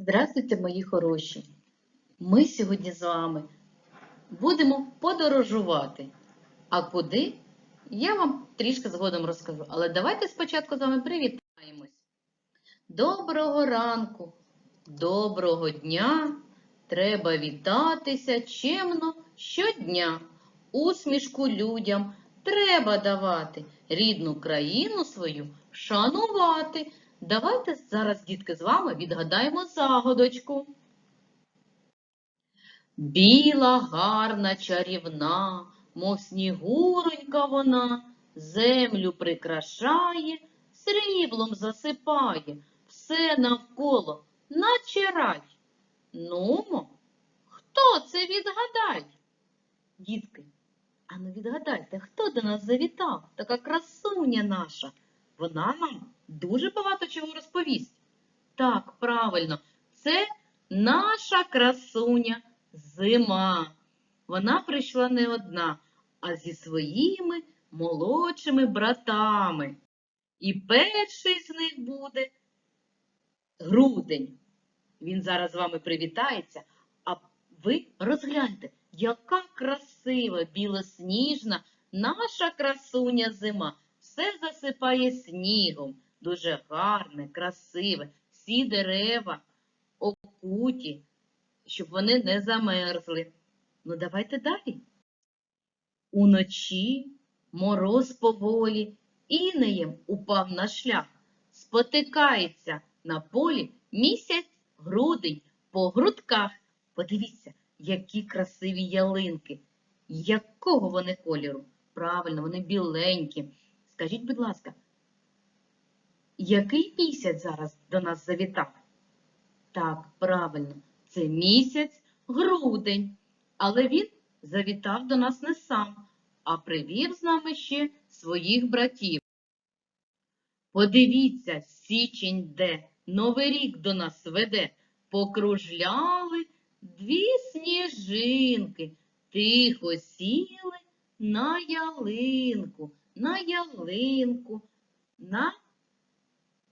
Здравствуйте, мої хороші! Ми сьогодні з вами будемо подорожувати. А куди? Я вам трішки згодом розкажу. Але давайте спочатку з вами привітаємось. Доброго ранку, доброго дня! Треба вітатися чемно щодня. Усмішку людям треба давати, рідну країну свою шанувати. Давайте зараз, дітки, з вами відгадаємо загадочку. Біла, гарна, чарівна, мов снігуронька вона, землю прикрашає, сріблом засипає, все навколо, наче рай. Нумо, хто це відгадай? Дітки, а ну відгадайте, хто до нас завітав? Така красуня наша. Вона нам дуже багато чого розповість. Так, правильно, це наша красуня зима. Вона прийшла не одна, а зі своїми молодшими братами. І перший з них буде грудень. Він зараз з вами привітається, а ви розгляньте, яка красива, білосніжна наша красуня зима. Все засипає снігом, дуже гарне, красиве, всі дерева окуті, щоб вони не замерзли. Ну, давайте далі. Уночі мороз поволі інеєм упав на шлях, спотикається на полі місяць грудень по грудках. Подивіться, які красиві ялинки. Якого вони кольору? Правильно, вони біленькі. Скажіть, будь ласка, який місяць зараз до нас завітав? Так, правильно, це місяць грудень. Але він завітав до нас не сам, а привів з нами ще своїх братів. Подивіться, січень де, Новий рік до нас веде. Покружляли дві сніжинки, тихо сіли на ялинку, на ялинку, на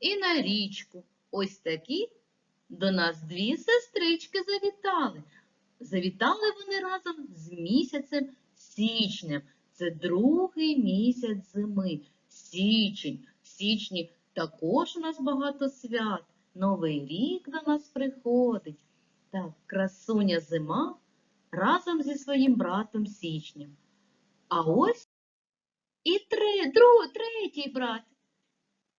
і на річку. Ось такі до нас дві сестрички завітали. Завітали вони разом з місяцем січнем. Це другий місяць зими. Січень. В січні також у нас багато свят. Новий рік до нас приходить. Так, красуня зима разом зі своїм братом січнем. А ось і три, друг, третій брат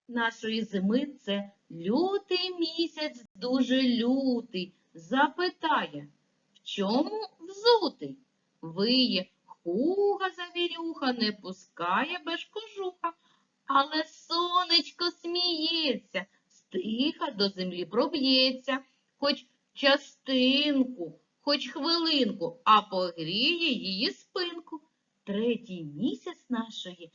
нашої зими це лютий місяць, дуже лютий. Запитає, в чому взутий? Виє хуга завірюха, не пускає без кожуха, але сонечко сміється, стиха до землі проб'ється, хоч частинку, хоч хвилинку, а погріє її спинку. Третій місяць нашої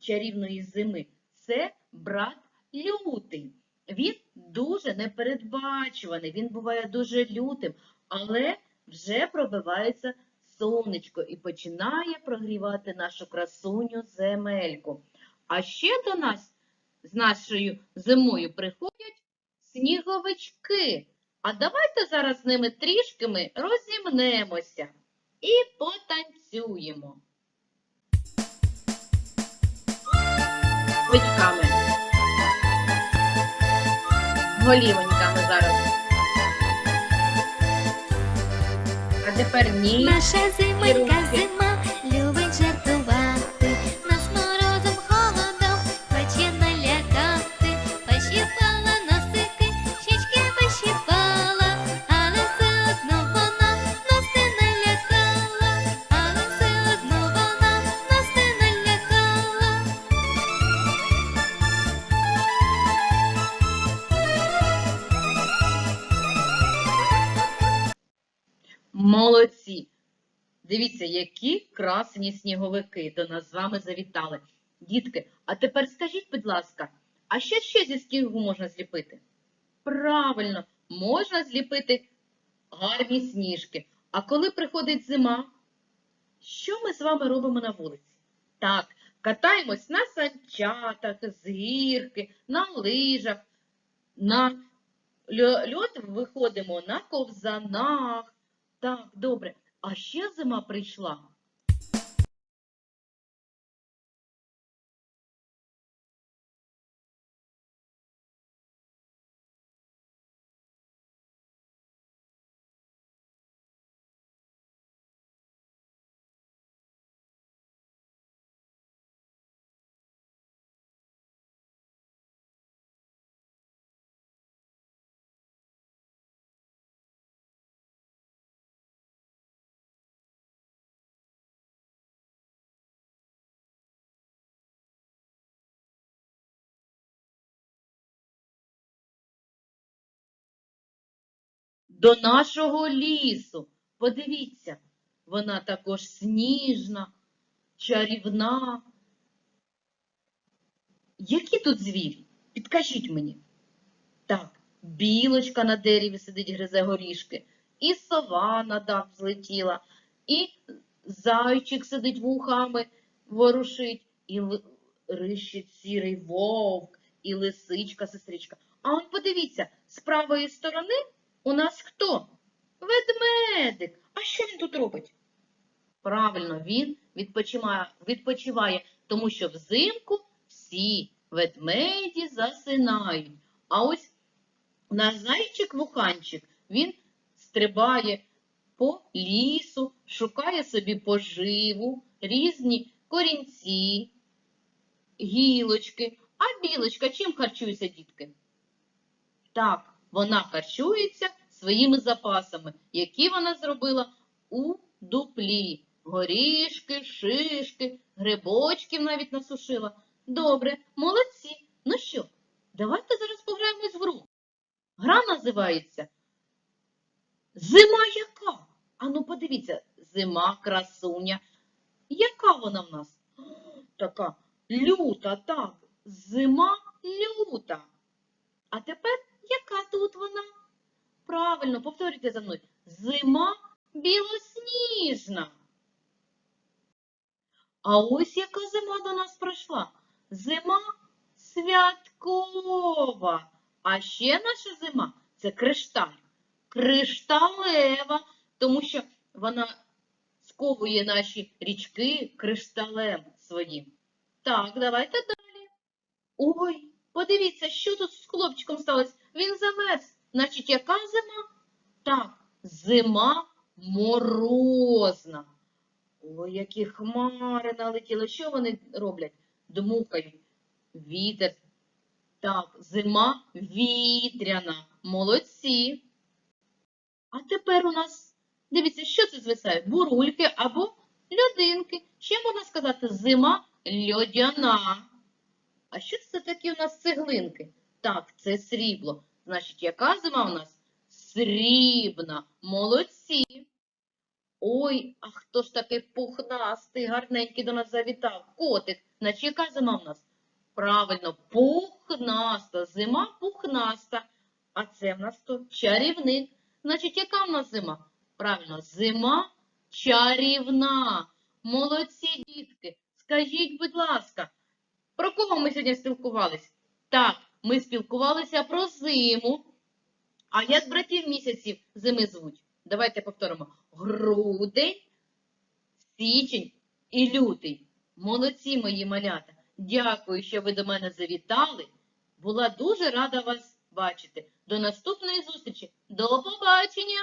чарівної зими це брат лютий. Він дуже непередбачуваний, він буває дуже лютим, але вже пробивається сонечко і починає прогрівати нашу красуню земельку. А ще до нас з нашою зимою приходять сніговички. А давайте зараз з ними трішки ми розімнемося і потанцюємо. Бичками. Голівоньками зараз. А тепер ні. Наша зимонька зима Молодці! Дивіться, які красені сніговики до нас з вами завітали. Дітки, а тепер скажіть, будь ласка, а що ще зі снігу можна зліпити? Правильно, можна зліпити гарні сніжки. А коли приходить зима, що ми з вами робимо на вулиці? Так, катаємось на санчатах, з гірки, на лижах, на льот виходимо на ковзанах. Так, добре. А ще зима прийшла. До нашого лісу. Подивіться, вона також сніжна, чарівна. Які тут звірі? Підкажіть мені. Так, білочка на дереві сидить, гризе горішки, і сова на дах злетіла, і зайчик сидить вухами, ворушить, і рищить сірий вовк, і лисичка, сестричка. А он подивіться, з правої сторони у нас хто? Ведмедик. А що він тут робить? Правильно, він відпочиває, відпочиває, тому що взимку всі ведмеді засинають. А ось наш зайчик-вуханчик, він стрибає по лісу, шукає собі поживу, різні корінці, гілочки. А білочка чим харчується, дітки? Так, вона харчується своїми запасами, які вона зробила у дуплі. Горішки, шишки, грибочків навіть насушила. Добре, молодці. Ну що, давайте зараз пограємось в гру. Гра називається Зима яка? Ану, подивіться, зима красуня. Яка вона в нас? Така люта, так, зима люта. А тепер яка тут вона? Правильно, повторюйте за мною. Зима білосніжна. А ось яка зима до нас пройшла. Зима святкова. А ще наша зима це кришталь. Кришталева, тому що вона сковує наші річки кришталем своїм. Так, давайте далі. Ой, подивіться, що тут з хлопчиком сталося. Він замерз. Значить, яка зима? Так, зима морозна. Ой, які хмари налетіли. Що вони роблять? Дмухають. Вітер. Так, зима вітряна. Молодці. А тепер у нас, дивіться, що це звисає? Бурульки або льодинки. Ще можна сказати зима льодяна. А що це такі у нас цеглинки? Так, це срібло. Значить, яка зима у нас? Срібна. Молодці. Ой, а хто ж такий пухнастий, гарненький до нас завітав? Котик. Значить, яка зима в нас? Правильно, пухнаста. Зима пухнаста. А це в нас хто? Чарівник. Значить, яка в нас зима? Правильно, зима чарівна. Молодці, дітки. Скажіть, будь ласка, про кого ми сьогодні спілкувались? Так, ми спілкувалися про зиму. А як братів місяців зими звуть? Давайте повторимо. Грудень, січень і лютий. Молодці мої малята. Дякую, що ви до мене завітали. Була дуже рада вас бачити. До наступної зустрічі. До побачення!